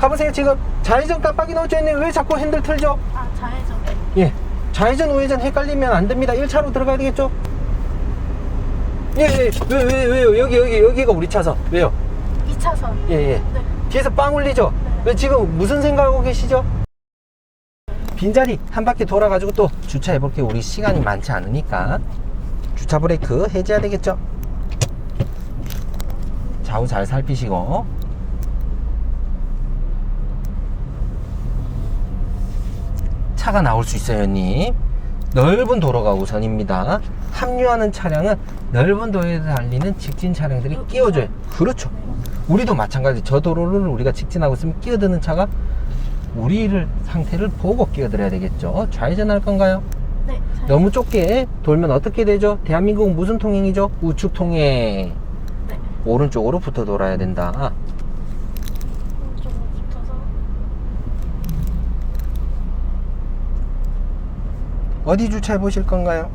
가보세요. 지금 좌회전 깜빡이 넣어져 있네. 왜 자꾸 핸들 틀죠? 아 좌회전. 예. 좌회전, 우회전 헷갈리면 안 됩니다. 1차로 들어가야 되겠죠? 예, 예. 왜, 왜, 왜요? 여기, 여기, 여기가 우리 차선. 왜요? 2차선. 예, 예. 네. 뒤에서 빵 울리죠? 네. 왜 지금 무슨 생각하고 계시죠? 빈자리 한 바퀴 돌아가지고 또 주차해 볼게요. 우리 시간이 많지 않으니까. 주차 브레이크 해제해야 되겠죠? 좌우 잘 살피시고. 차가 나올 수 있어요, 형님. 넓은 도로가 우선입니다. 합류하는 차량은 넓은 도로에 달리는 직진 차량들이 끼워줘요. 그렇죠. 우리도 마찬가지. 저 도로를 우리가 직진하고 있으면 끼어드는 차가 우리를 상태를 보고 끼어들어야 되겠죠. 좌회전할 건가요? 네. 너무 좁게 돌면 어떻게 되죠? 대한민국은 무슨 통행이죠? 우측 통행. 네. 오른쪽으로 붙어 돌아야 된다. 오른쪽으로 붙어서. 어디 주차해 보실 건가요?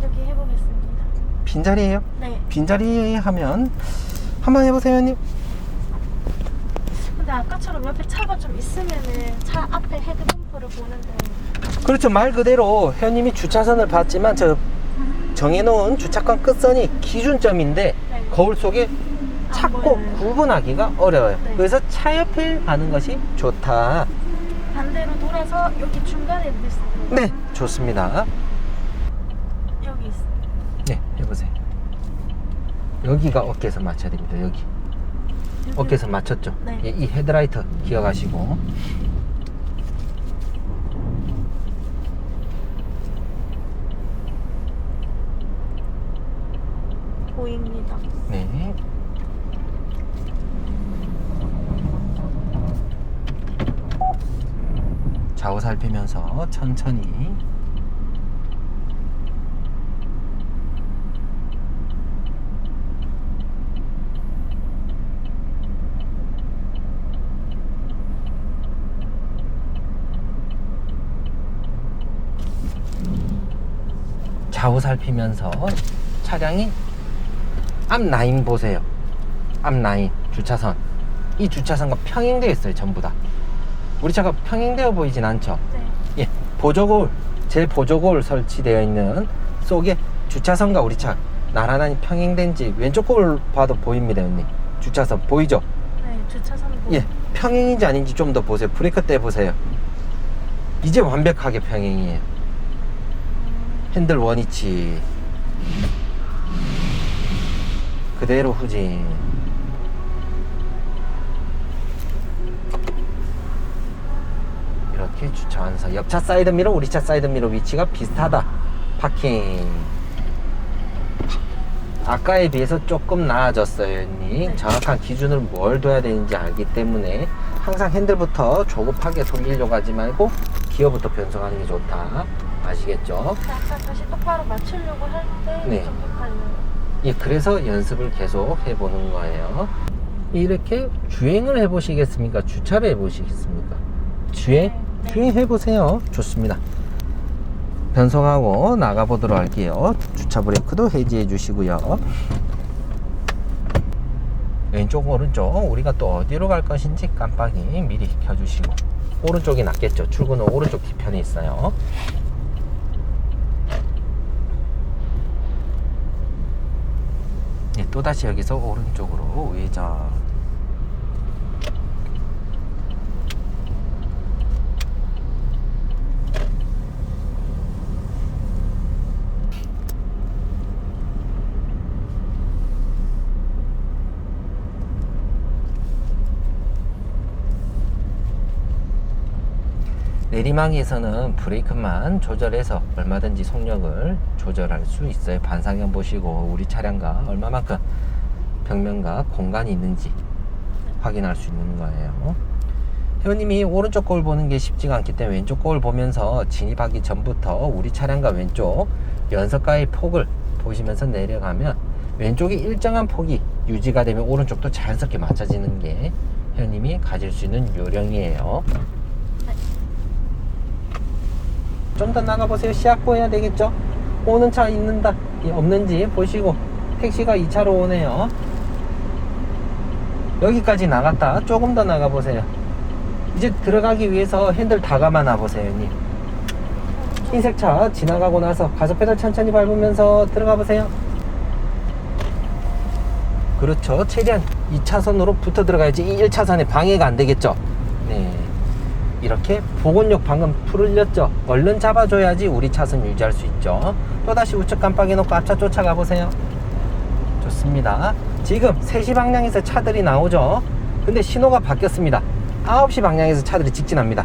여기 해보겠습니다. 빈자리예요? 네. 빈자리 하면 한번 해보세요, 형님. 근데 아까처럼 옆에 차가 좀 있으면은 차 앞에 헤드범퍼를 보는데. 그렇죠. 말 그대로 회원님이 주차선을 봤지만 저 정해놓은 주차권 끝선이 기준점인데 네. 거울 속에 안 찾고 보여요. 구분하기가 어려워요. 네. 그래서 차 옆에 가는 것이 좋다. 반대로 돌아서 여기 중간에 있어요. 네, 좋습니다. 여기 있어. 네, 해보세요. 여기가 어깨에서 맞춰야 됩니다. 여기. 어깨에서 맞췄죠? 네. 예, 이 헤드라이트 기억하시고. 보입니다. 네. 좌우 살피면서 천천히 좌우 살피면서 차량이 앞 라인 보세요. 앞 라인 주차선. 이 주차선과 평행되어 있어요, 전부 다. 우리 차가 평행되어 보이진 않죠. 네. 예, 보조골, 제 보조골 설치되어 있는 속에 주차선과 우리 차 나란히 평행된지 왼쪽 골 봐도 보입니다, 형님. 주차선 보이죠? 네. 주차선 보고. 예, 평행인지 아닌지 좀 더 보세요. 브레이크 때 보세요. 이제 완벽하게 평행이에요. 핸들 원위치. 그대로 후진. 이렇게 주차 완성. 옆차 사이드 미러, 우리 차 사이드 미러 위치가 비슷하다. 파킹. 아까에 비해서 조금 나아졌어요, 형님. 네. 정확한 기준을 뭘 둬야 되는지 알기 때문에 항상 핸들부터 조급하게 돌리려고 하지 말고 기어부터 변속하는 게 좋다. 아시겠죠? 아까 다시 똑바로 맞추려고 할때좀 네. 헷갈려요. 예, 그래서 연습을 계속 해보는 거예요. 이렇게 주행을 해보시겠습니까? 주차를 해보시겠습니까? 주행? 네, 네. 주행 해보세요. 좋습니다. 변속하고 나가보도록 할게요. 주차 브레이크도 해지해 주시고요. 왼쪽, 오른쪽, 우리가 또 어디로 갈 것인지 깜빡이 미리 켜주시고. 오른쪽이 낫겠죠. 출구는 오른쪽 뒤편에 있어요. 예, 또다시 여기서 오른쪽으로 우회전. 내리막에서는 브레이크만 조절해서 얼마든지 속력을 조절할 수 있어요. 반사경 보시고 우리 차량과 얼마만큼 벽면과 공간이 있는지 확인할 수 있는 거예요. 회원님이 오른쪽 거울 보는 게 쉽지가 않기 때문에 왼쪽 거울 보면서 진입하기 전부터 우리 차량과 왼쪽 연석가의 폭을 보시면서 내려가면 왼쪽이 일정한 폭이 유지가 되면 오른쪽도 자연스럽게 맞춰지는 게 회원님이 가질 수 있는 요령이에요. 좀 더 나가보세요. 시약 보여야 되겠죠? 오는 차 있는다, 예, 없는지 보시고 택시가 2차로 오네요. 여기까지 나갔다 조금 더 나가 보세요. 이제 들어가기 위해서 핸들 다 감아 놔 보세요, 형님. 흰색 차 지나가고 나서 가속 페달 천천히 밟으면서 들어가 보세요. 그렇죠. 최대한 2차선으로 붙어 들어가야지 이 1차선에 방해가 안 되겠죠. 네. 이렇게 보건력 방금 풀렸죠. 얼른 잡아줘야지 우리 차선 유지할 수 있죠. 또다시 우측 깜빡이 놓고 앞차 쫓아가 보세요. 좋습니다. 지금 3시 방향에서 차들이 나오죠. 근데 신호가 바뀌었습니다. 9시 방향에서 차들이 직진합니다.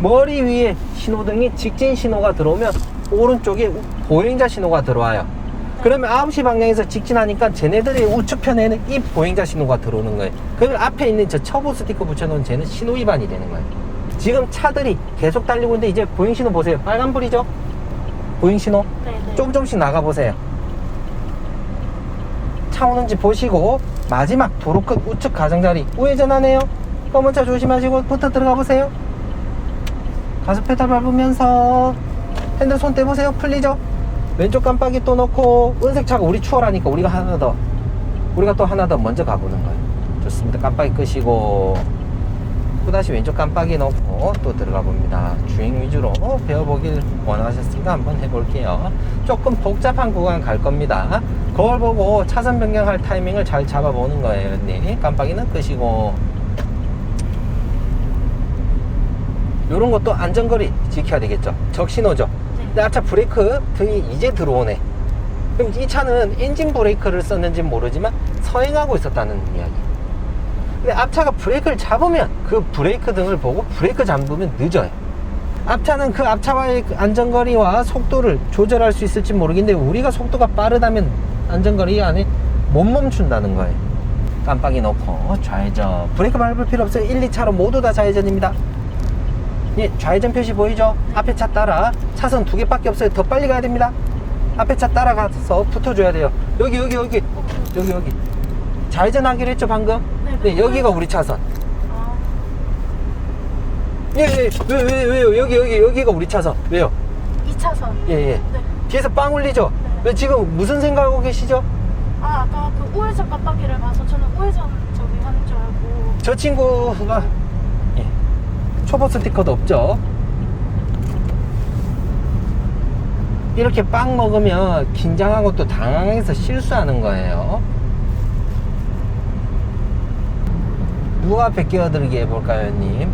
머리 위에 신호등이 직진 신호가 들어오면 오른쪽에 보행자 신호가 들어와요. 그러면 9시 방향에서 직진하니까 쟤네들의 우측편에는 이 보행자 신호가 들어오는 거예요. 그러면 앞에 있는 저 처보 스티커 붙여놓은 쟤는 신호 위반이 되는 거예요. 지금 차들이 계속 달리고 있는데 이제 보행 신호 보세요. 빨간불이죠? 보행 신호? 네네. 조금 조금씩 나가 보세요. 차 오는지 보시고 마지막 도로 끝 우측 가장자리 우회전하네요. 검은 차 조심하시고 붙어 들어가 보세요. 가속 페달 밟으면서 핸들 손 떼보세요. 풀리죠? 왼쪽 깜빡이 또 넣고 은색 차가 우리 추월하니까 우리가 하나 더 우리가 또 하나 더 먼저 가보는 거예요. 좋습니다. 깜빡이 끄시고 또다시 왼쪽 깜빡이 넣고 또 들어가 봅니다. 주행 위주로 배워보길 원하셨으니까 한번 해볼게요. 조금 복잡한 구간 갈 겁니다. 거울 보고 차선 변경할 타이밍을 잘 잡아보는 거예요. 네. 깜빡이는 끄시고 이런 것도 안전거리 지켜야 되겠죠. 적신호죠. 근데 앞차 브레이크 등이 이제 들어오네. 그럼 이 차는 엔진 브레이크를 썼는지 모르지만 서행하고 있었다는 이야기. 근데 앞차가 브레이크를 잡으면 그 브레이크 등을 보고 브레이크 잠그면 늦어요. 앞차는 그 앞차와의 그 안전거리와 속도를 조절할 수 있을지 모르겠는데 우리가 속도가 빠르다면 안전거리 안에 못 멈춘다는 거예요. 깜빡이 넣고 좌회전. 브레이크 밟을 필요 없어요. 1, 2차로 모두 다 좌회전입니다. 예, 좌회전 표시 보이죠? 앞에 차 따라 차선 두 개밖에 없어요. 더 빨리 가야 됩니다. 앞에 차 따라가서 붙어줘야 돼요. 여기 여기 여기 여기 여기 좌회전 하기로 했죠 방금? 네, 네 여기가 우리 차선. 아, 예예 왜 왜 왜요 여기 여기 여기가 우리 차선 왜요? 2차선. 예예 네. 뒤에서 빵 울리죠? 네. 왜 지금 무슨 생각하고 계시죠? 아, 아까 그 우회전 깜빡이를 봐서 저는 우회전 저기 하는 줄 알고. 저 친구가 예. 초보 스티커도 없죠. 이렇게 빵 먹으면 긴장하고 또 당황해서 실수하는 거예요. 누가 앞에 끼어들게 해볼까요, 님?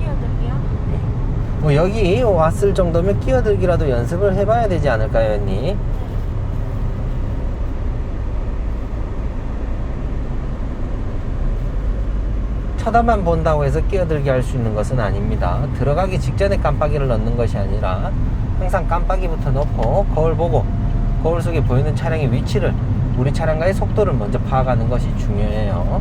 끼어들게요. 뭐 여기 왔을 정도면 끼어들기라도 연습을 해봐야 되지 않을까요, 님? 쳐다만 본다고 해서 끼어들게 할 수 있는 것은 아닙니다. 들어가기 직전에 깜빡이를 넣는 것이 아니라 항상 깜빡이부터 넣고 거울 보고 거울 속에 보이는 차량의 위치를 우리 차량과의 속도를 먼저 파악하는 것이 중요해요.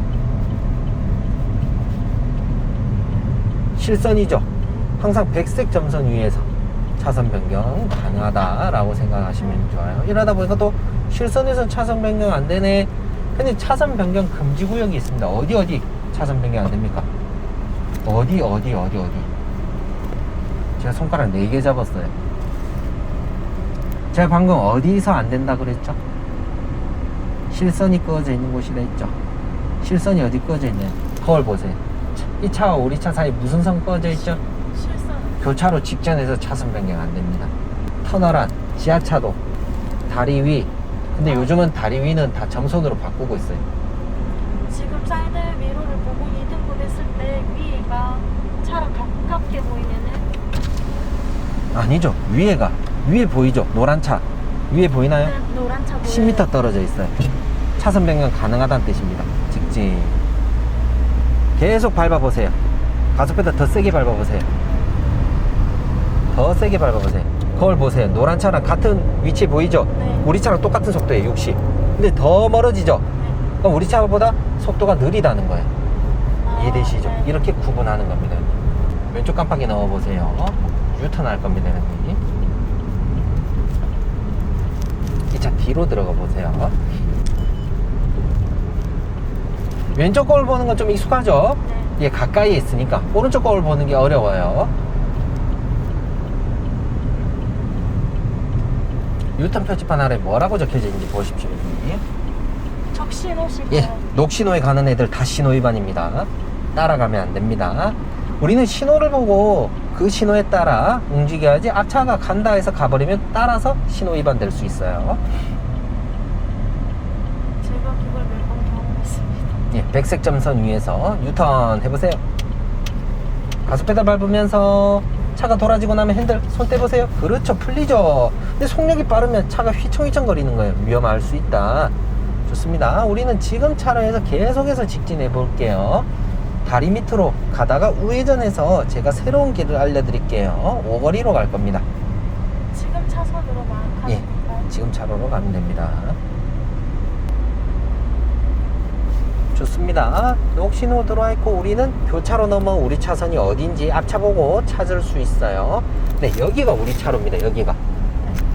실선이죠. 항상 백색 점선 위에서 차선 변경 가능하다라고 생각하시면 좋아요. 이러다 보니까 또 실선에서 차선 변경 안 되네. 근데 차선 변경 금지 구역이 있습니다. 어디 어디 차선 변경 안 됩니까? 어디 어디 어디 어디? 제가 손가락 4개 잡았어요. 제가 방금 어디서 안 된다 그랬죠? 실선이 꺼져 있는 곳이라 했죠. 실선이 어디 꺼져 있나요? 거울 보세요. 이 차와 우리 차 사이 무슨 선 꺼져 있죠? 실선. 교차로 직전에서 차선 변경 안 됩니다. 터널안, 지하차도, 다리 위. 근데 요즘은 다리 위는 다 정선으로 바꾸고 있어요. 지금 사이드 미러를 보고 2등분 했을 때 위가 차랑 가깝게 보이면은 아니죠. 위에가 위에 보이죠? 노란 차 위에 보이나요? 그 노란 차 보여요. 10m 떨어져 있어요. 차선 변경 가능하다는 뜻입니다. 직진. 계속 밟아보세요. 가속페달 더 세게 밟아보세요. 더 세게 밟아보세요. 거울 보세요. 노란 차랑 같은 위치 보이죠? 네. 우리 차랑 똑같은 속도예요. 60. 근데 더 멀어지죠? 네. 그럼 우리 차보다 속도가 느리다는 거예요. 아, 이해되시죠? 네. 이렇게 구분하는 겁니다. 왼쪽 깜빡이 넣어보세요. 유턴 할 겁니다. 여기. 이차 뒤로 들어가 보세요. 왼쪽 거울 보는 건 좀 익숙하죠? 네. 예, 가까이에 있으니까 오른쪽 거울 보는 게 어려워요. 유턴 표지판 아래 뭐라고 적혀져 있는지 보십시오. 여기. 저 녹신호시고 예, 녹신호에 가는 애들 다 신호 위반입니다. 따라가면 안 됩니다. 우리는 신호를 보고 그 신호에 따라 움직여야지 앞차가 간다 해서 가버리면 따라서 신호 위반 될 수 있어요. 제가 그걸 몇번 경험했습니다. 예, 백색 점선 위에서 유턴 해보세요. 가속 페달 밟으면서 차가 돌아지고 나면 핸들 손 떼보세요. 그렇죠, 풀리죠. 근데 속력이 빠르면 차가 휘청휘청 거리는 거예요. 위험할 수 있다. 좋습니다. 우리는 지금 차로에서 계속해서 직진해 볼게요. 다리 밑으로 가다가 우회전해서 제가 새로운 길을 알려드릴게요. 오거리로 갈 겁니다. 지금 차선으로 막 가는 예. 지금 차로로 가면 됩니다. 좋습니다. 녹신호 들어와 있고 우리는 교차로 넘어 우리 차선이 어딘지 앞차 보고 찾을 수 있어요. 네, 여기가 우리 차로입니다. 여기가.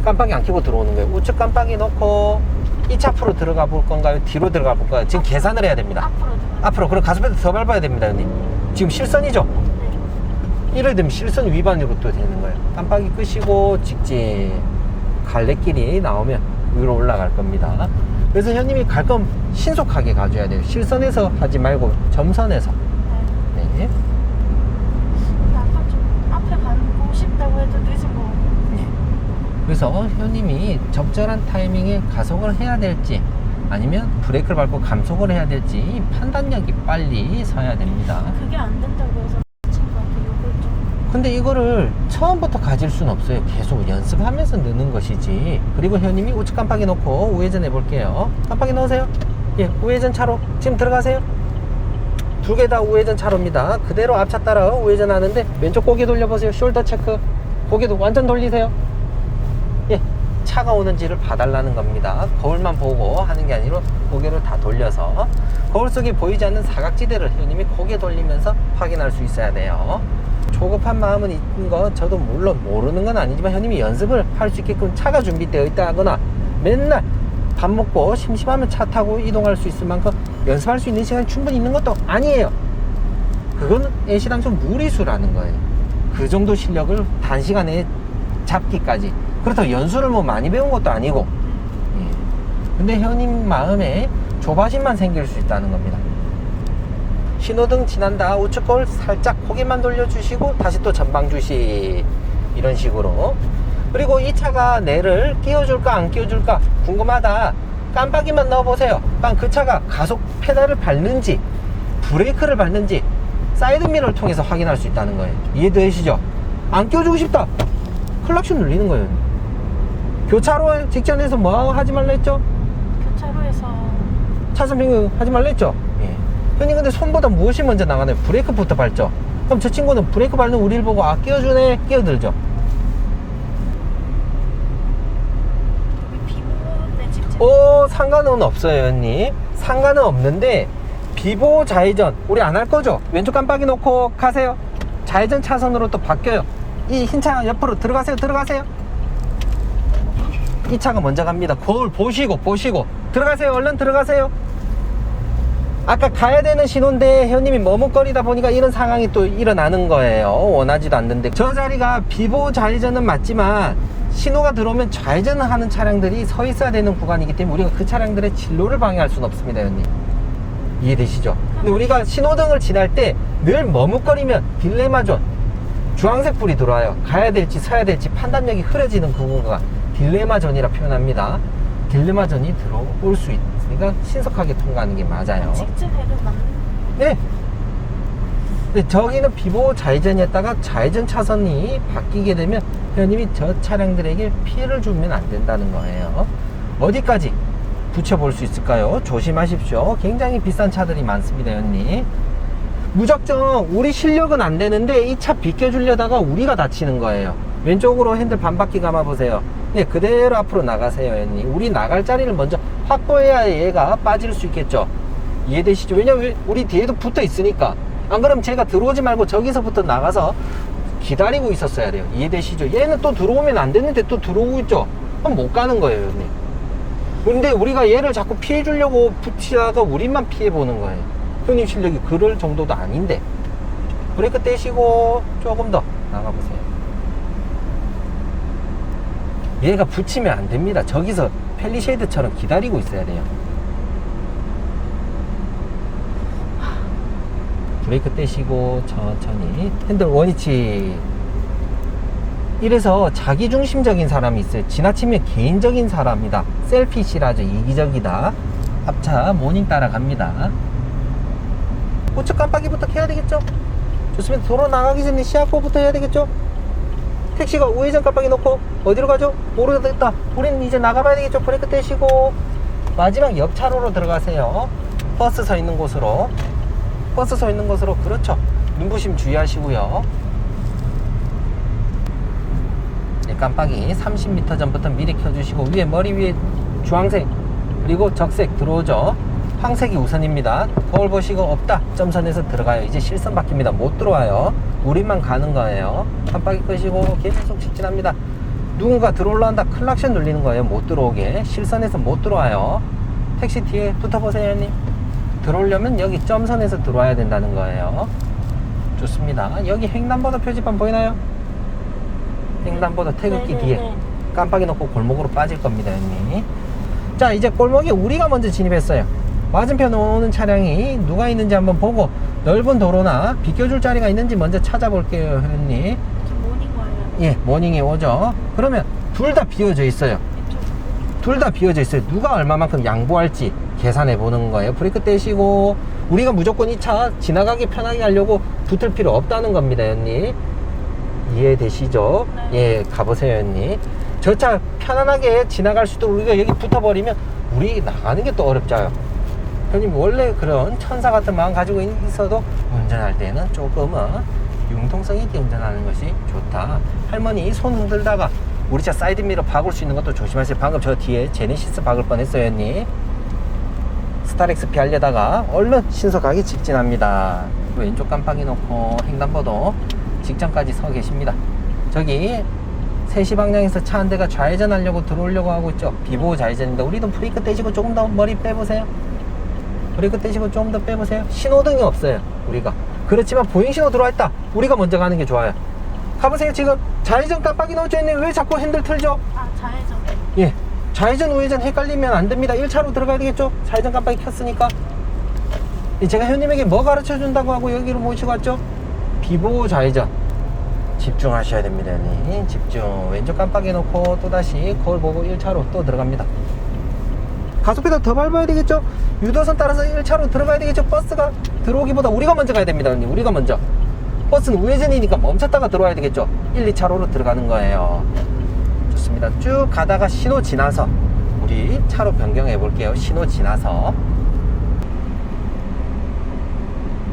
깜빡이 안 켜고 들어오는 거예요. 우측 깜빡이 놓고 이차 앞으로 들어가 볼 건가요? 뒤로 들어가 볼 건가요? 지금 계산을 해야 됩니다. 앞으로 들어. 앞으로 그럼 가슴에도 더 밟아야 됩니다, 형님. 지금 실선이죠? 네. 이래 되면 실선 위반으로 또 되는 거예요. 깜빡이 끄시고 직진 갈래길이 나오면 위로 올라갈 겁니다. 그래서 형님이 갈 거면 신속하게 가줘야 돼요. 실선에서 하지 말고 점선에서. 네. 네. 약간 좀 앞에 가고 싶다고 해도 늦은 거. 그래서 형님이 적절한 타이밍에 가속을 해야 될지 아니면 브레이크를 밟고 감속을 해야 될지 판단력이 빨리 서야 됩니다. 그게 안 된다고 해서 친구한테 욕을 좀. 근데 이거를 처음부터 가질 수는 없어요. 계속 연습하면서 느는 것이지. 그리고 현님이 우측 깜빡이 놓고 우회전 해볼게요. 깜빡이 넣으세요. 예, 우회전 차로. 지금 들어가세요. 두 개 다 우회전 차로입니다. 그대로 앞차 따라 우회전 하는데 왼쪽 고개 돌려보세요. 숄더 체크. 고개도 완전 돌리세요. 예, 차가 오는지를 봐달라는 겁니다. 거울만 보고 하는 게 아니라 고개를 다 돌려서 거울 속에 보이지 않는 사각지대를 형님이 고개 돌리면서 확인할 수 있어야 돼요. 조급한 마음은 있는 거 저도 물론 모르는 건 아니지만 형님이 연습을 할 수 있게끔 차가 준비되어 있다거나 맨날 밥 먹고 심심하면 차 타고 이동할 수 있을 만큼 연습할 수 있는 시간이 충분히 있는 것도 아니에요. 그건 애시당초 무리수라는 거예요. 그 정도 실력을 단시간에 잡기까지. 그렇다고 연수를 뭐 많이 배운 것도 아니고. 예. 근데 현님 마음에 조바심만 생길 수 있다는 겁니다. 신호등 지난다 우측 거울 살짝 고개만 돌려주시고 다시 또 전방 주시 이런 식으로 그리고 이 차가 내를 끼워줄까 안 끼워줄까 궁금하다 깜빡이만 넣어보세요 그럼 그 차가 가속 페달을 밟는지 브레이크를 밟는지 사이드미러를 통해서 확인할 수 있다는 거예요 이해되시죠? 안 끼워주고 싶다 클락션 눌리는 거예요 교차로 직전에서 뭐 하지 말라 했죠? 교차로에서 차선 변경 하지 말라 했죠? 예. 형님 근데 손보다 무엇이 먼저 나가나요? 브레이크부터 밟죠? 그럼 저 친구는 브레이크 밟는 우리를 보고 아 끼워주네 끼어들죠? 오 상관은 없어요 형님 상관은 없는데 비보 좌회전 우리 안 할 거죠? 왼쪽 깜빡이 놓고 가세요 좌회전 차선으로 또 바뀌어요 이 흰 차 옆으로 들어가세요 들어가세요 이 차가 먼저 갑니다. 거울 보시고 보시고. 들어가세요. 얼른 들어가세요. 아까 가야 되는 신호인데 현님이 머뭇거리다 보니까 이런 상황이 또 일어나는 거예요. 원하지도 않는데. 저 자리가 비보 좌회전은 맞지만 신호가 들어오면 좌회전을 하는 차량들이 서 있어야 되는 구간이기 때문에 우리가 그 차량들의 진로를 방해할 수는 없습니다 현님. 이해되시죠? 근데 우리가 신호등을 지날 때 늘 머뭇거리면 딜레마존 주황색 불이 들어와요. 가야 될지 서야 될지 판단력이 흐려지는 그 구간 딜레마존이라 표현합니다 딜레마존이 들어올 수 있으니까 신속하게 통과하는 게 맞아요 직진 해도 맞는. 네. 근데 저기는 비보 좌회전이었다가 좌회전 차선이 바뀌게 되면 회원님이 저 차량들에게 피해를 주면 안 된다는 거예요. 어디까지 붙여볼 수 있을까요? 조심하십시오. 굉장히 비싼 차들이 많습니다, 회원님. 무작정 우리 실력은 안 되는데 이 차 비껴주려다가 우리가 다치는 거예요. 왼쪽으로 핸들 반바퀴 감아보세요. 네, 그대로 앞으로 나가세요, 회원님. 우리 나갈 자리를 먼저 확보해야 얘가 빠질 수 있겠죠. 이해되시죠? 왜냐면 우리 뒤에도 붙어 있으니까. 안 그러면 제가 들어오지 말고 저기서부터 나가서 기다리고 있었어야 돼요. 이해되시죠? 얘는 또 들어오면 안 되는데 또 들어오고 있죠? 그럼 못 가는 거예요, 형님. 근데 우리가 얘를 자꾸 피해 주려고 붙이다가 우리만 피해 보는 거예요. 형님 실력이 그럴 정도도 아닌데. 브레이크 떼시고 조금 더 나가보세요. 얘가 붙이면 안 됩니다. 저기서 펠리쉐이드처럼 기다리고 있어야 돼요. 브레이크 떼시고 천천히. 핸들 원위치. 이래서 자기중심적인 사람이 있어요. 지나치면 개인적인 사람이다. 셀피시라죠 이기적이다. 앞차 모닝 따라갑니다. 우측 깜빡이부터 켜야 되겠죠? 좋습니다. 도로 나가기 전에 시야코부터 해야 되겠죠? 택시가 우회전 깜빡이 놓고 어디로 가죠? 모르겠다. 우리는 이제 나가봐야 되겠죠. 브레이크 떼시고. 마지막 옆 차로로 들어가세요. 버스 서 있는 곳으로. 버스 서 있는 곳으로. 그렇죠. 눈부심 주의하시고요. 네, 깜빡이 30m 전부터 미리 켜주시고 위에 머리 위에 주황색 그리고 적색 들어오죠 황색이 우선입니다. 거울 보시고 없다. 점선에서 들어가요. 이제 실선 바뀝니다. 못 들어와요. 우리만 가는 거예요. 깜빡이 끄시고 계속 직진합니다. 누군가 들어올라 한다. 클락션 눌리는 거예요. 못 들어오게. 실선에서 못 들어와요. 택시 뒤에 붙어보세요 형님. 들어오려면 여기 점선에서 들어와야 된다는 거예요. 좋습니다. 여기 횡단보도 표지판 보이나요? 횡단보도 태극기 네, 네, 뒤에 네. 깜빡이 놓고 골목으로 빠질 겁니다 형님. 자 이제 골목에 우리가 먼저 진입했어요 맞은편 오는 차량이 누가 있는지 한번 보고 넓은 도로나 비껴줄 자리가 있는지 먼저 찾아볼게요 형님. 지금 모닝 와요. 예 모닝에 오죠. 그러면 둘 다 비어져 있어요. 둘 다 비어져 있어요. 누가 얼마만큼 양보할지 계산해 보는 거예요. 브레이크 떼시고 우리가 무조건 이 차 지나가기 편하게 하려고 붙을 필요 없다는 겁니다 형님. 이해되시죠? 네. 예 가보세요 형님. 저 차 편안하게 지나갈 수도 우리가 여기 붙어버리면 우리 나가는 게 또 어렵잖아요 형님 원래 그런 천사 같은 마음 가지고 있어도 운전할 때는 조금은 융통성 있게 운전하는 것이 좋다. 할머니 손 흔들다가 우리 차 사이드미러 박을 수 있는 것도 조심하세요. 방금 저 뒤에 제네시스 박을 뻔했어요 형님. 스타렉스 피하려다가 얼른 신속하게 직진합니다. 왼쪽 깜빡이 놓고 횡단보도 직전까지 서 계십니다. 저기 3시 방향에서 차 한 대가 좌회전하려고 들어오려고 하고 있죠. 비보호 좌회전입니다. 우리도 브레이크 떼시고 조금 더 머리 빼보세요 브레이크 떼시고 조금 더 빼보세요 신호등이 없어요 우리가 그렇지만 보행신호 들어와 있다 우리가 먼저 가는 게 좋아요 가보세요 지금 좌회전 깜빡이 놓쳐 있네 왜 자꾸 핸들 틀죠 아 좌회전. 예. 좌회전 우회전 헷갈리면 안 됩니다. 1차로 들어가야 되겠죠? 좌회전 깜빡이 켰으니까. 예, 제가 현님에게 뭐 가르쳐 준다고 하고 여기로 모시고 왔죠? 비보호 좌회전. 집중하셔야 됩니다, 형님. 집중. 왼쪽 깜빡이 놓고 또다시 거울 보고 1차로 또 들어갑니다. 가속 페달 더 밟아야 되겠죠? 유도선 따라서 1차로 들어가야 되겠죠? 버스가 들어오기보다 우리가 먼저 가야 됩니다, 형님. 우리가 먼저. 버스는 우회전이니까 멈췄다가 들어와야 되겠죠? 1, 2차로로 들어가는 거예요. 좋습니다. 쭉 가다가 신호 지나서 우리 차로 변경해 볼게요. 신호 지나서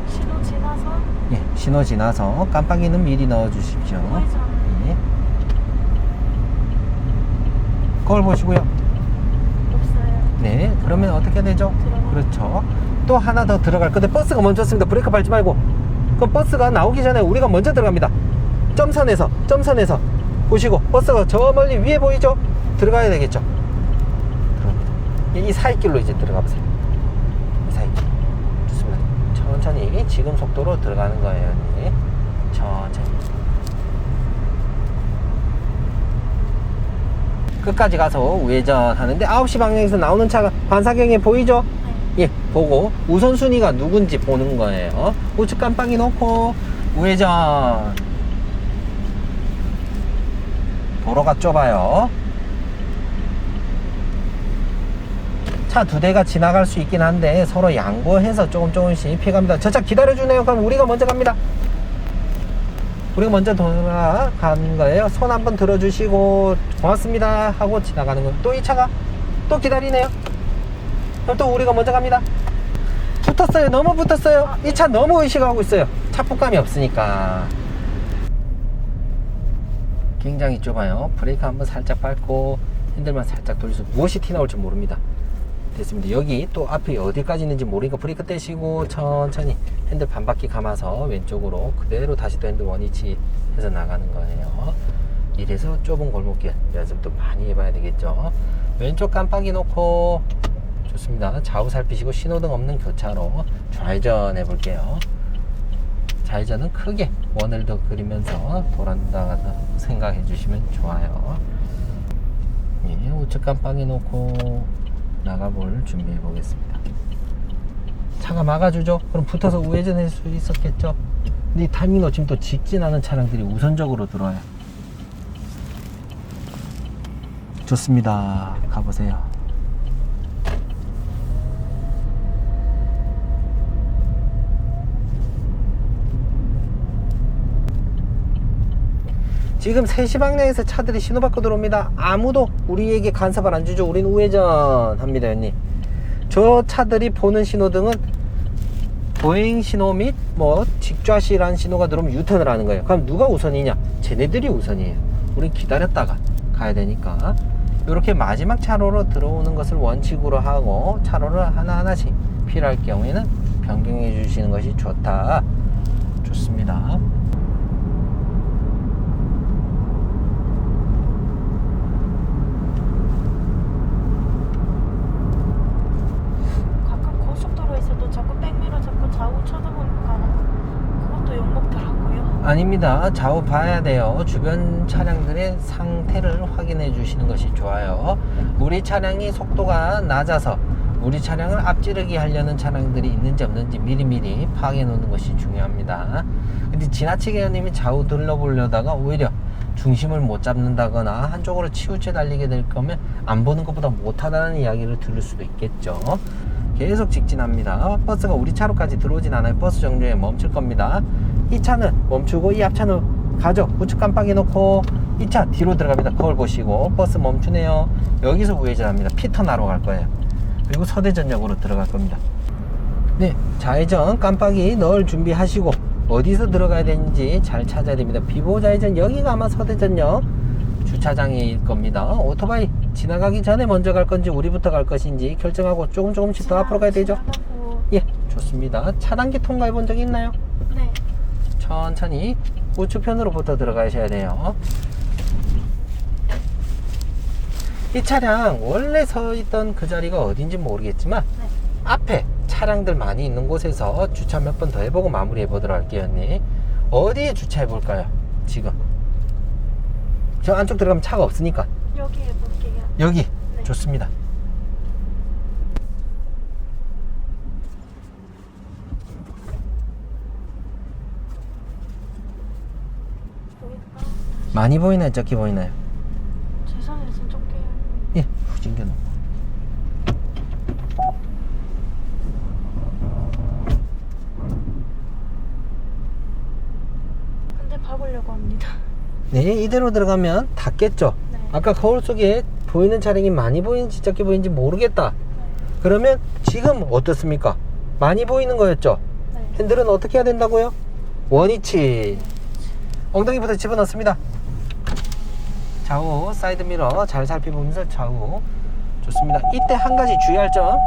신호 지나서 예, 신호 지나서 깜빡이는 미리 넣어 주십시오. 예. 거울 보시고요. 네, 그러면 어떻게 되죠? 그렇죠. 또 하나 더 들어갈 건데 버스가 멈췄습니다. 브레이크 밟지 말고. 그럼 버스가 나오기 전에 우리가 먼저 들어갑니다. 점선에서, 점선에서 보시고 버스가 저 멀리 위에 보이죠? 들어가야 되겠죠. 이- 이 사이길로 이제 들어가 보세요. 이 사이길. 좋습니다. 천천히 지금 속도로 들어가는 거예요. 언니. 천천히. 끝까지 가서 우회전 하는데 9시 방향에서 나오는 차가 반사경에 보이죠? 네. 예, 보고 우선순위가 누군지 보는 거예요. 우측 깜빡이 놓고 우회전. 도로가 좁아요. 차 두 대가 지나갈 수 있긴 한데 서로 양보해서 조금 조금씩 피해 갑니다. 저 차 기다려주네요. 그럼 우리가 먼저 갑니다. 우리가 먼저 돌아가는 거예요. 손 한번 들어주시고 고맙습니다 하고 지나가는 거예요. 또 이 차가 또 기다리네요. 그럼 또 우리가 먼저 갑니다. 붙었어요. 너무 붙었어요. 이 차 너무 의식하고 있어요. 차폭감이 없으니까. 굉장히 좁아요. 브레이크 한번 살짝 밟고 핸들만 살짝 돌려서 무엇이 튀어나올지 모릅니다. 됐습니다. 여기 또 앞이 어디까지 있는지 모르니까 브레이크 떼시고 천천히 핸들 반바퀴 감아서 왼쪽으로 그대로 다시 또 핸들 원위치 해서 나가는 거예요. 이래서 좁은 골목길 연습도 많이 해봐야 되겠죠. 왼쪽 깜빡이 놓고 좋습니다. 좌우 살피시고 신호등 없는 교차로 좌회전 해볼게요. 좌회전은 크게 원을 더 그리면서 돌아다가 생각해 주시면 좋아요. 예, 우측 깜빡이 놓고 나가볼 준비해 보겠습니다. 차가 막아주죠. 그럼 붙어서 우회전할 수 있었겠죠. 근데 이 타이밍 놓치면 또 직진하는 차량들이 우선적으로 들어와요. 좋습니다. 가보세요. 지금 3시 방향에서 차들이 신호받고 들어옵니다. 아무도 우리에게 간섭을 안 주죠. 우리는 우회전 합니다, 형님. 저 차들이 보는 신호등은 보행 신호 및 뭐 직좌시라는 신호가 들어오면 유턴을 하는 거예요. 그럼 누가 우선이냐? 쟤네들이 우선이에요. 우린 기다렸다가 가야 되니까. 이렇게 마지막 차로로 들어오는 것을 원칙으로 하고 차로를 하나하나씩 필요할 경우에는 변경해 주시는 것이 좋다. 좋습니다. 가끔 고속도로에서도 자꾸 백미러 자꾸 좌우 쳐다보니까 그것도 욕먹더라고요. 아닙니다. 좌우 봐야 돼요. 주변 차량들의 상태를 확인해 주시는 것이 좋아요. 우리 차량이 속도가 낮아서 우리 차량을 앞지르기 하려는 차량들이 있는지 없는지 미리미리 파악해 놓는 것이 중요합니다. 근데 지나치게 형님이 좌우 둘러보려다가 오히려 중심을 못 잡는다거나 한쪽으로 치우쳐 달리게 될 거면 안 보는 것보다 못하다는 이야기를 들을 수도 있겠죠. 계속 직진합니다. 버스가 우리 차로까지 들어오진 않아요. 버스 정류에 멈출 겁니다. 이 차는 멈추고 이 앞차는 가죠. 우측 깜빡이 놓고 이 차 뒤로 들어갑니다. 거울 보시고 버스 멈추네요. 여기서 우회전합니다. 피터나로 갈 거예요. 그리고 서대전역으로 들어갈 겁니다. 네, 좌회전 깜빡이 넣을 준비하시고 어디서 들어가야 되는지 잘 찾아야 됩니다. 비보 좌회전 여기가 아마 서대전역 주차장일 겁니다. 오토바이 지나가기 전에 먼저 갈 건지 우리부터 갈 것인지 결정하고 조금 조금씩 더 앞으로 가야 되죠. 예, 좋습니다. 차단기 통과해 본적 있나요? 네. 천천히 우측편으로부터 들어가셔야 돼요. 이 차량 원래 서 있던 그 자리가 어딘지 모르겠지만 네. 앞에 차량들 많이 있는 곳에서 주차 몇 번 더 해보고 마무리해 보도록 할게요, 언니. 어디에 주차해 볼까요? 지금 저 안쪽 들어가면 차가 없으니까 여기 해볼게요. 여기 네. 좋습니다. 보일까? 많이 보이나요? 적게 보이나요? 제 손에서 쫓겨요. 예, 후 징겨놓고. 근데 봐보려고 합니다. 네, 이대로 들어가면 닿겠죠? 네. 아까 거울 속에 보이는 차량이 많이 보이는지 적게 보이는지 모르겠다. 그러면 지금 어떻습니까? 많이 보이는 거였죠? 네. 핸들은 어떻게 해야 된다고요? 원위치. 엉덩이부터 집어넣습니다. 좌우, 사이드 미러 잘 살펴보면서 좌우. 좋습니다. 이때 한 가지 주의할 점.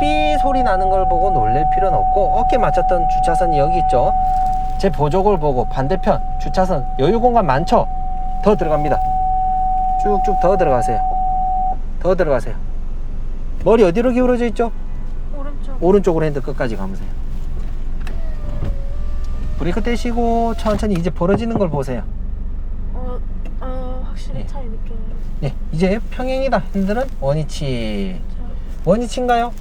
삐 소리 나는 걸 보고 놀랄 필요는 없고 어깨 맞췄던 주차선이 여기 있죠. 제 보조골 보고 반대편 주차선 여유 공간 많죠? 더 들어갑니다. 쭉쭉 더 들어가세요. 더 들어가세요. 머리 어디로 기울어져 있죠? 오른쪽. 오른쪽으로 핸들 끝까지 감으세요. 브레이크 떼시고 천천히 이제 벌어지는 걸 보세요. 네. 차이 느껴요. 네, 이제 평행이다. 핸들은 원위치. 원위치인가요?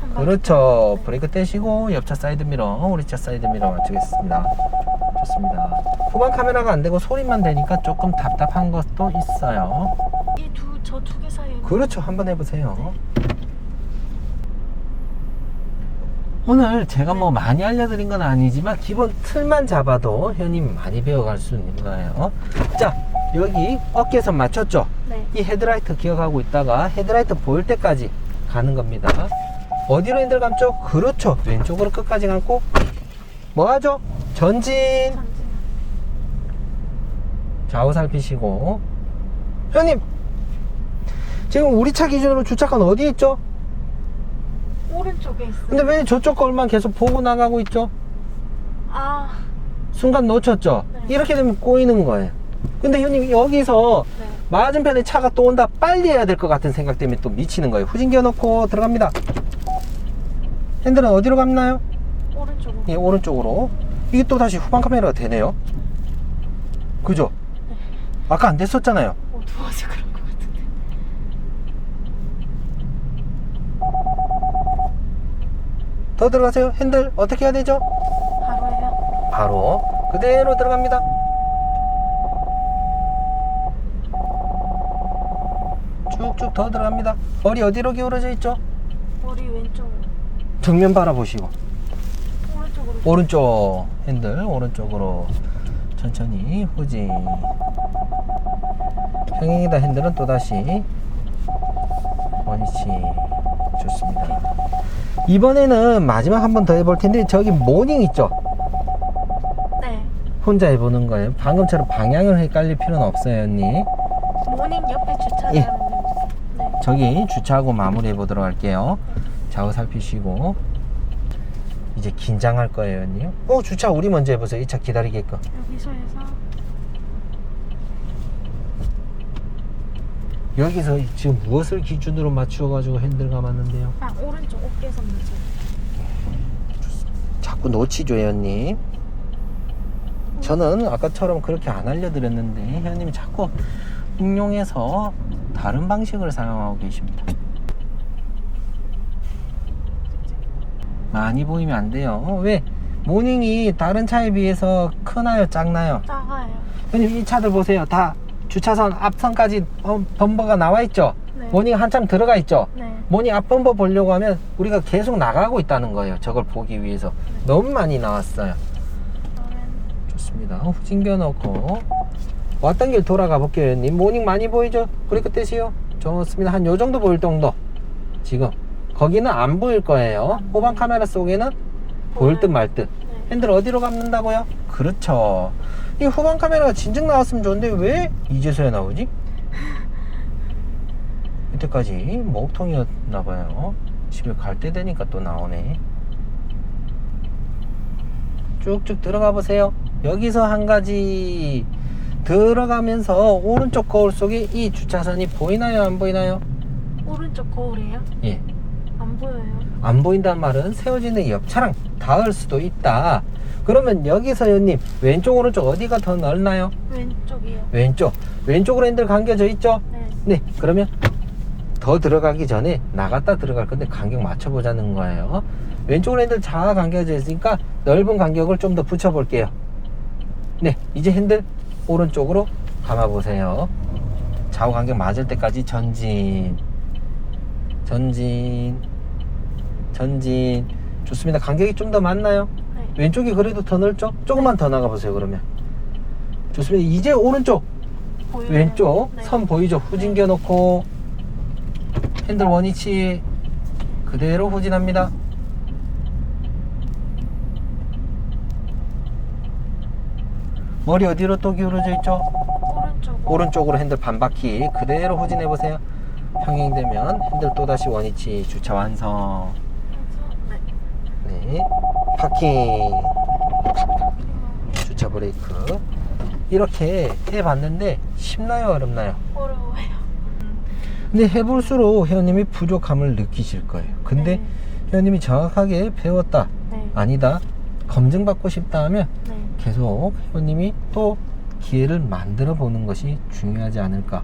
한 번. 그렇죠. 네. 브레이크 떼시고 옆차 사이드 미러, 우리 차 사이드 미러 맞추겠습니다. 좋습니다. 후방 카메라가 안 되고 소리만 되니까 조금 답답한 것도 있어요. 이 두 저 두 개 사이에. 그렇죠. 한번 해보세요. 오늘 제가 뭐 많이 알려드린 건 아니지만 기본 틀만 잡아도 현님 많이 배워갈 수 있는 거예요. 자, 여기 어깨선 맞췄죠? 네. 이 헤드라이트 기억하고 있다가 헤드라이트 보일 때까지 가는 겁니다. 어디로 핸들 감죠? 그렇죠. 왼쪽으로 끝까지 감고 뭐 하죠? 전진. 전진. 좌우 살피시고 형님 지금 우리 차 기준으로 주차권 어디 있죠? 오른쪽에 있어요. 근데 왜 저쪽 걸만 계속 보고 나가고 있죠? 아, 순간 놓쳤죠? 네. 이렇게 되면 꼬이는 거예요 근데 형님 여기서 네. 맞은편에 차가 또 온다 빨리 해야 될 것 같은 생각 때문에 또 미치는 거예요 후진기어 놓고 들어갑니다 핸들은 어디로 감나요? 오른쪽으로. 예 오른쪽으로 이게 또 다시 후방 카메라가 되네요 그죠? 아까 안 됐었잖아요 어두워서 그런 것 같은데. 더더 들어가세요. 핸들 어떻게 해야 되죠? 바로 해요. 바로 그대로 들어갑니다. 쭉쭉 더 들어갑니다. 머리 어디로 기울어져 있죠? 머리 왼쪽, 정면 바라보시고 오른쪽으로. 오른쪽 핸들 오른쪽으로 천천히 후진 평행이다 핸들은 또 다시 원위치 좋습니다 이번에는 마지막 한 번 더 해볼 텐데 저기 모닝 있죠 네. 혼자 해보는 거예요 방금처럼 방향을 헷갈릴 필요는 없어요 언니 모닝 옆에 주차를 예. 하면 됩니다. 네. 저기 주차하고 마무리해 보도록 할게요 좌우 살피시고 이제 긴장할 거예요 언니 어 주차 우리 먼저 해보세요 이 차 기다리게끔 여기서 해서 여기서 지금 무엇을 기준으로 맞추어 가지고 핸들 감았는데요? 아 오른쪽 어깨선 맞춰. 자꾸 놓치죠, 회원님. 저는 아까처럼 그렇게 안 알려드렸는데, 회원님이 자꾸 응용해서 다른 방식을 사용하고 계십니다. 많이 보이면 안 돼요. 어, 왜? 모닝이 다른 차에 비해서 크나요, 작나요? 작아요. 회원님, 이 차들 보세요. 다 주차선 앞선까지 어, 범버가 나와 있죠? 네. 모닝 한참 들어가 있죠? 네. 모니 앞범버 보려고 하면 우리가 계속 나가고 있다는 거예요. 저걸 보기 위해서. 너무 많이 나왔어요. 좋습니다. 후진겨 놓고 왔던 길 돌아가 볼게요. 님 모닝 많이 보이죠? 브레이크 떼세요. 좋습니다. 한 요 정도 보일 정도. 지금 거기는 안 보일 거예요. 후방 카메라 속에는 보일 듯 말 듯. 네. 핸들 어디로 감는다고요? 그렇죠. 이 후방 카메라가 진즉 나왔으면 좋은데 왜 이제서야 나오지? 이때까지 목통이었나 봐요. 집에 갈 때 되니까 또 나오네. 쭉쭉 들어가 보세요. 여기서 한 가지 들어가면서 오른쪽 거울 속에 이 주차선이 보이나요? 안 보이나요? 오른쪽 거울이에요? 예. 안 보여요. 안 보인단 말은 세워지는 옆 차랑 닿을 수도 있다. 그러면 여기서 연님 왼쪽 오른쪽 어디가 더 넓나요? 왼쪽이요. 왼쪽. 왼쪽으로 핸들 감겨져 있죠? 네. 네. 그러면 더 들어가기 전에 나갔다 들어갈 건데 간격 맞춰보자는 거예요. 왼쪽으로 핸들 잘 감겨져 있으니까 넓은 간격을 좀 더 붙여볼게요. 네. 이제 핸들 오른쪽으로 감아보세요. 좌우 간격 맞을 때까지 전진. 전진. 전진. 좋습니다. 간격이 좀 더 맞나요? 네. 왼쪽이 그래도 더 넓죠? 조금만 더 나가보세요, 그러면. 좋습니다. 이제 오른쪽. 보여요. 왼쪽 네. 선 보이죠? 후진겨 놓고 핸들 원위치 그대로 후진합니다. 머리 어디로 또 기울어져 있죠? 오른쪽. 오른쪽으로 핸들 반바퀴 그대로 후진해 보세요. 평행되면 핸들 또다시 원위치 주차 완성. 네. 네. 파킹. 주차 브레이크. 이렇게 해봤는데 쉽나요? 어렵나요? 어려워요. 근데 해볼수록 회원님이 부족함을 느끼실 거예요. 근데 네. 회원님이 정확하게 배웠다, 네. 아니다, 검증받고 싶다 하면 네. 계속 회원님이 또 기회를 만들어 보는 것이 중요하지 않을까.